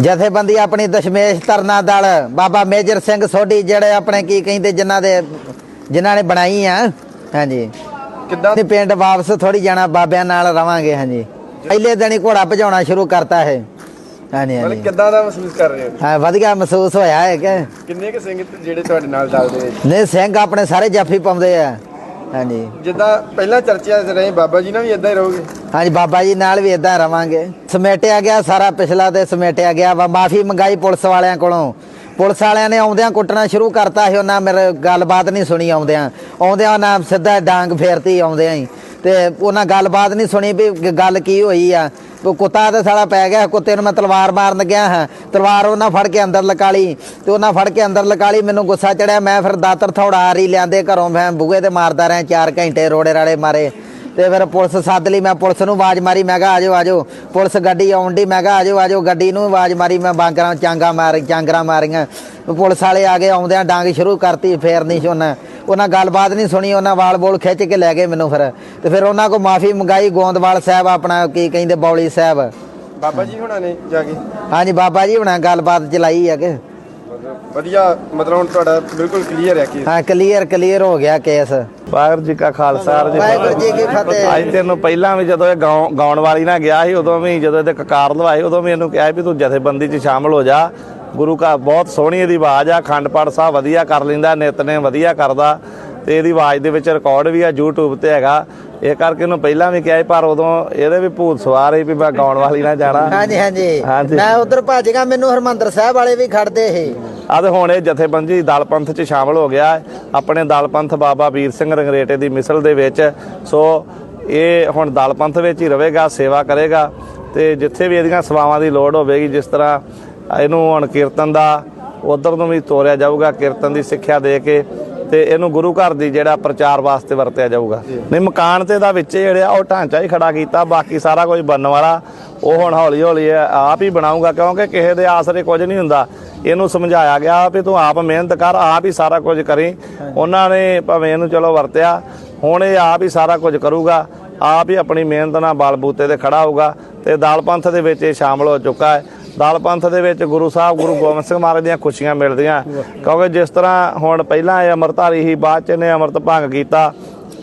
ਜਥੇਬੰਦੀ ਆਪਣੀ ਦਸ਼ਮੇਸ਼ ਤਰਨਾ ਦਲ ਬਾਬਾ ਮੇਜਰ ਸਿੰਘ ਸੋਢੀ ਜਿਹੜੇ ਆਪਣੇ ਕੀ ਕਹਿੰਦੇ ਜਿਨ੍ਹਾਂ ਦੇ ਜਿਨ੍ਹਾਂ ਨੇ ਬਣਾਈ ਆ। ਹਾਂਜੀ। ਕਿੱਦਾਂ? ਅਸੀਂ ਪਿੰਡ ਵਾਪਸ ਥੋੜੀ ਜਾਣਾ ਬਾਬਿਆਂ ਨਾਲ ਰਵਾਂਗੇ ਹਾਂਜੀ। ਪਹਿਲੇ ਦਿਨ ਹੀ ਘੋੜਾ ਭਜਾਉਣਾ ਸ਼ੁਰੂ ਕਰਤਾ ਹੈ ਹਾਂਜੀ ਮਤਲਬ ਹਾਂਜੀ ਕਿੱਦਾਂ ਦਾ ਮਹਿਸੂਸ ਕਰ ਰਹੇ ਹੋ ਹਾਂ ਵਧੀਆ ਮਹਿਸੂਸ ਹੋਇਆ ਹੈ ਕਿ ਕਿੰਨੇ ਕੁ ਸਿੰਘ ਤੇ ਜਿਹੜੇ ਤੁਹਾਡੇ ਨਾਲ ਦਲ ਦੇ ਵਿੱਚ? ਨੇ ਸਿੰਘ ਆਪਣੇ ਸਾਰੇ ਜਾਫੀ ਪਾਉਂਦੇ ਆ। ਹਾਂਜੀ। ਜਿੱਦਾਂ ਪਹਿਲਾਂ ਚਰਚਾ 'ਚ ਰਹੇ ਬਾਬਾ ਜੀ ਨਾਲ ਵੀ ਇਦਾਂ ਹੀ ਰਹੋਗੇ? ਹਾਂਜੀ ਬਾਬਾ ਜੀ ਨਾਲ ਵੀ ਇਦਾਂ ਰਵਾਂਗੇ। ਸਮੇਟਿਆ ਗਿਆ ਸਾਰਾ ਪਿਛਲਾ ਤੇ ਸਮੇਟਿਆ ਗਿਆ ਵਾ। ਮਾਫੀ ਮੰਗਾਈ ਪੁਲਿਸ ਵਾਲਿਆਂ ਕੋਲੋਂ। ਪੁਲਿਸ ਵਾਲਿਆਂ ਨੇ ਆਉਂਦਿਆਂ ਕੁੱਟਣਾ ਸ਼ੁਰੂ ਕਰਤਾ ਸੀ ਉਹਨਾਂ ਮੇਰੇ ਗੱਲਬਾਤ ਨਹੀਂ ਸੁਣੀ ਆਉਂਦਿਆਂ। ਆਉਂਦਿਆਂ ਉਹਨਾਂ ਸਿੱਧਾ ਡਾਂਗ ਫੇਰਤੀ ਆਉਂਦਿਆਂ ਹੀ। ਤੇ ਉਹਨਾਂ ਗੱਲਬਾਤ ਨਹੀਂ ਸੁਣੀ ਵੀ ਗੱਲ ਕੀ ਹੋਈ ਆ। ਕੁੱਤਾ ਤੇ ਸਾਲਾ ਪੈ ਗਿਆ, ਕੁੱਤੇ ਨੂੰ ਮੈਂ ਤਲਵਾਰ ਮਾਰਨ ਗਿਆ ਹਾਂ। ਤਲਵਾਰ ਉਹਨਾਂ ਫੜ ਕੇ ਅੰਦਰ ਲਕਾਲੀ। ਤੇ ਉਹਨਾਂ ਫੜ ਕੇ ਅੰਦਰ ਲਕਾਲੀ, ਮੈਨੂੰ ਗੁੱਸਾ ਚੜਿਆ, ਮੈਂ ਫਿਰ ਦਾਤਰ ਥੋੜਾ ਰੀ ਲਿਆਂਦੇ ਘਰੋਂ, ਮੈਂ ਬੂਹੇ ਤੇ ਮਾਰਦਾ ਰਿਹਾ 4 ਘੰਟੇ ਰੋੜੇ ਰਾੜੇ ਮਾਰੇ। ਤੇ ਫਿਰ ਪੁਲਿਸ ਸੱਦ ਲਈ, ਮੈਂ ਪੁਲਿਸ ਨੂੰ ਆਵਾਜ਼ ਮਾਰੀ, ਮੈਂ ਕਿਹਾ, ਆਜੋ ਆਜੋ। ਪੁਲਿਸ ਗੱਡੀ ਆਉਣ ਦੀ ਮੈਂ ਕਿਹਾ, ਆਜੋ ਆਜੋ। ਗੱਡੀ ਨੂੰ ਆਵਾਜ਼ ਮਾਰੀ, ਮੈਂ ਬਾਂਗਰਾਂ ਚਾਂਗਾ ਮਾਰ, ਚਾਂਗਰਾਂ ਮਾਰੀਆਂ। ਪੁਲਿਸ ਵਾਲੇ ਆ ਗਏ, ਆਉਂਦਿਆਂ ਡਾਂਗ ਸ਼ੁਰੂ ਕਰਤੀ, ਫੇਰ ਨਹੀਂ ਛੋਨਾ ਉਹਨਾਂ ਗੱਲਬਾਤ ਨਹੀਂ ਸੁਣੀ ਉਹਨਾਂ ਵਾਲ ਬੋਲ ਖਿੱਚ ਕੇ ਲੈ ਗਏ ਮੈਨੂੰ ਫਿਰ। ਤੇ ਫਿਰ ਉਹਨਾਂ ਕੋ ਮਾਫੀ ਮੰਗਾਈ ਗੋਂਦਵਾਲ ਸਾਹਿਬ ਆਪਣਾ ਕੀ ਕਹਿੰਦੇ ਬੌਲੀ ਸਾਹਿਬ। ਬਾਬਾ ਜੀ ਹੁਣਾਂ ਨੇ ਜਾ ਕੇ? ਹਾਂਜੀ ਬਾਬਾ ਜੀ ਹੁਣਾਂ ਗੱਲਬਾਤ ਚਲਾਈ ਆ ਕਿ। ਵਧੀਆ ਮਤਲਬ ਹੁਣ ਤੁਹਾਡਾ ਬਿਲਕੁਲ ਕਲੀਅਰ ਹੈ ਕਿ ਹਾਂ ਕਲੀਅਰ ਕਲੀਅਰ ਹੋ ਗਿਆ ਕੇਸ ਵਾਹਿਗੁਰੂ ਜੀ ਕਾ ਖਾਲਸਾ ਜੀ ਵਾਹਿਗੁਰੂ ਜੀ ਕੀ ਫਤਿਹ। ਅੱਜ ਤੈਨੂੰ ਪਹਿਲਾਂ ਵੀ ਜਦੋਂ ਇਹ ਗਾਉ- ਗਾਉਣ ਵਾਲੀ ਨਾਲ ਗਿਆ ਸੀ ਉਦੋਂ ਵੀ ਜਦੋਂ ਇਹਦੇ ਕਕਾਰ ਲਵਾਏ ਉਦੋਂ ਵੀ ਇਹਨੂੰ ਕਿਹਾ ਵੀ ਤੂੰ ਜਥੇਬੰਦੀ 'ਚ ਸ਼ਾਮਲ ਹੋ ਜਾ। ਗੁਰੂ ਘਰ ਬਹੁਤ ਸੋਹਣੀ ਇਹਦੀ ਆਵਾਜ਼ ਆ ਖੰਡ ਪਾਠ ਸਾਹਿਬ ਵਧੀਆ ਕਰ ਲੈਂਦਾ ਨਿਤ ਨੇ ਵਧੀਆ ਕਰਦਾ ਤੇ ਇਹਦੀ ਆਵਾਜ਼ ਦੇ ਵਿੱਚ ਰਿਕਾਰਡ ਵੀ ਆ YouTube ਤੇ ਹੈਗਾ। ਇਹ ਕਰਕੇ ਇਹਨੂੰ ਪਹਿਲਾਂ ਵੀ ਕਿਹਾ ਪਰ ਉਦੋਂ ਇਹਦੇ ਵੀ ਭੂਤ ਸਵਾਰ ਸੀ ਵੀ ਮੈਂ ਗਾਉਣ ਵਾਲੀ ਨਾਲ ਜਾਣਾ। ਹਾਂਜੀ ਹਾਂਜੀ। ਮੈਂ ਉਧਰ ਭੱਜ ਗਿਆ ਮੈਨੂੰ ਹਰਮੰਦਰ ਸਾਹਿਬ ਵਾਲੇ ਵੀ ਖੜਦੇ ਸੀ। ਆ ਤੇ ਹੁਣ ਇਹ ਜਥੇਬੰਦੀ ਦਲ ਪੰਥ 'ਚ ਸ਼ਾਮਲ ਹੋ ਗਿਆ। ਹੈ। ਆਪਣੇ ਦਲ ਪੰਥ ਬਾਬਾ ਵੀਰ ਸਿੰਘ ਰੰਗਰੇਟੇ ਦੀ ਮਿਸਲ ਦੇ ਵਿੱਚ। ਸੋ ਇਹ ਹੁਣ ਦਲ ਪੰਥ ਵਿੱਚ ਹੀ ਰਹੇਗਾ ਸੇਵਾ ਕਰੇਗਾ ਤੇ ਜਿੱਥੇ ਵੀ ਇਹਦੀਆਂ ਸੇਵਾਵਾਂ ਦੀ ਲੋੜ ਹੋਵੇਗੀ ਜਿਸ ਤਰ੍ਹਾਂ ਇਹਨੂੰ ਹੁਣ ਕੀਰਤਨ ਦਾ ਉਧਰ ਨੂੰ ਵੀ ਤੋਰਿਆ ਜਾਊਗਾ, ਕੀਰਤਨ ਦੀ ਸਿੱਖਿਆ ਦੇ ਕੇ ਤੇ ਇਹਨੂੰ ਗੁਰੂ ਘਰ ਦੀ ਜਿਹੜਾ ਪ੍ਰਚਾਰ ਵਾਸਤੇ ਵਰਤਿਆ ਜਾਊਗਾ। ਨਹੀਂ, ਮਕਾਨ ਤੇ ਦਾ ਵਿੱਚ ਜਿਹੜਾ ਉਹ ਢਾਂਚਾ ਹੀ ਖੜਾ ਕੀਤਾ, ਬਾਕੀ ਸਾਰਾ ਕੁਝ ਬਣਨ ਵਾਲਾ, ਉਹ ਹੁਣ ਹੌਲੀ ਹੌਲੀ ਆਪ ਹੀ ਬਣਾਊਗਾ, ਕਿਉਂਕਿ ਕਿਸੇ ਦੇ ਆਸਰੇ ਕੁਝ ਨਹੀਂ ਹੁੰਦਾ। ਇਹਨੂੰ ਸਮਝਾਇਆ ਗਿਆ ਵੀ ਤੂੰ ਆਪ ਮਿਹਨਤ ਕਰ, ਆਪ ਹੀ ਸਾਰਾ ਕੁਝ ਕਰੀ। ਉਹਨਾਂ ਨੇ ਭਾਵੇਂ ਇਹਨੂੰ ਚਲੋ ਵਰਤਿਆ, ਹੁਣ ਇਹ ਆਪ ਹੀ ਸਾਰਾ ਕੁਝ ਕਰੂਗਾ। ਆਪ ਹੀ ਆਪਣੀ ਮਿਹਨਤ ਨਾਲ ਬਾਲ ਬੂਤੇ ਤੇ ਖੜਾ ਹੋਊਗਾ ਤੇ ਦਾਲ ਪੰਥ ਦੇ ਵਿੱਚ ਇਹ ਸ਼ਾਮਲ ਹੋ ਚੁੱਕਾ ਹੈ। ਦਲ ਪੰਥ ਦੇ ਵਿੱਚ ਗੁਰੂ ਸਾਹਿਬ, ਗੁਰੂ ਗੋਬਿੰਦ ਸਿੰਘ ਮਹਾਰਾਜ ਦੀਆਂ ਖੁਸ਼ੀਆਂ ਮਿਲਦੀਆਂ। ਕਿਉਂਕਿ ਜਿਸ ਤਰ੍ਹਾਂ ਹੁਣ ਪਹਿਲਾਂ ਇਹ ਅੰਮ੍ਰਿਤਧਾਰੀ ਸੀ, ਬਾਅਦ ਚ ਇਹਨੇ ਅੰਮ੍ਰਿਤ ਭੰਗ ਕੀਤਾ।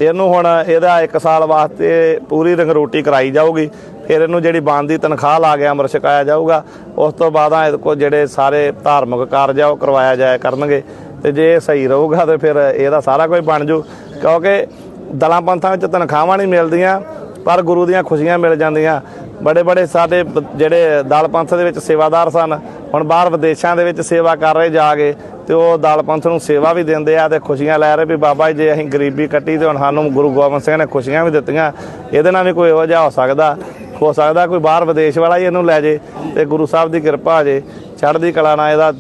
ਇਹਨੂੰ ਹੁਣ ਇਹਦਾ 1 ਸਾਲ ਵਾਸਤੇ ਪੂਰੀ ਰੰਗਰੋਟੀ ਕਰਾਈ ਜਾਊਗੀ। ਫਿਰ ਇਹਨੂੰ ਜਿਹੜੀ ਬਣਦੀ ਤਨਖਾਹ ਲਾ ਕੇ ਅੰਮ੍ਰਿਤ ਛਕਾਇਆ ਜਾਊਗਾ। ਉਸ ਤੋਂ ਬਾਅਦ ਆ ਇਹਦੇ ਕੋਲ ਜਿਹੜੇ ਸਾਰੇ ਧਾਰਮਿਕ ਕਾਰਜ ਆ, ਉਹ ਕਰਵਾਇਆ ਜਾਇਆ ਕਰਨਗੇ। ਤੇ ਜੇ ਇਹ ਸਹੀ ਰਹੂਗਾ ਤੇ ਫਿਰ ਇਹਦਾ ਸਾਰਾ ਕੁਝ ਬਣ ਜੂ। ਕਿਉਂਕਿ ਦਲਾਂ ਪੰਥਾਂ ਵਿੱਚ ਤਨਖਾਹਾਂ ਨਹੀਂ ਮਿਲਦੀਆਂ, ਪਰ ਗੁਰੂ ਦੀਆਂ ਖੁਸ਼ੀਆਂ ਮਿਲ ਜਾਂਦੀਆਂ। ਬੜੇ ਬੜੇ ਸਾਡੇ ਜਿਹੜੇ ਦਲ ਪੰਥ ਦੇ ਵਿੱਚ ਸੇਵਾਦਾਰ ਸਨ, ਹੁਣ ਬਾਹਰ ਵਿਦੇਸ਼ਾਂ ਦੇ ਵਿੱਚ ਸੇਵਾ ਕਰ ਰਹੇ ਜਾ ਕੇ ਤੇ ਉਹ ਦਲ ਪੰਥ ਨੂੰ ਸੇਵਾ ਵੀ ਦਿੰਦੇ ਆ ਤੇ ਖੁਸ਼ੀਆਂ ਲੈ ਰਹੇ ਵੀ ਬਾਬਾ ਜੀ, ਜੇ ਅਸੀਂ ਗਰੀਬੀ ਕੱਟੀ ਤੇ ਹੁਣ ਸਾਨੂੰ ਗੁਰੂ ਗੋਬਿੰਦ ਸਿੰਘ ਨੇ ਖੁਸ਼ੀਆਂ ਵੀ ਦਿੱਤੀਆਂ, ਇਹਦੇ ਨਾਲ ਵੀ ਕੋਈ ਇਹੋ ਜਿਹਾ ਹੋ ਸਕਦਾ ਹੋ ਸਕਦਾ ਕੋਈ ਬਾਹਰ ਵਿਦੇਸ਼ ਵਾਲਾ ਹੀ ਇਹਨੂੰ ਲੈ ਜੇ ਤੇ ਗੁਰੂ ਸਾਹਿਬ ਦੀ ਕਿਰਪਾ ਜੇ, ਚੜ੍ਹਦੀ ਕਲਾ ਨਾਲ ਇਹਦਾ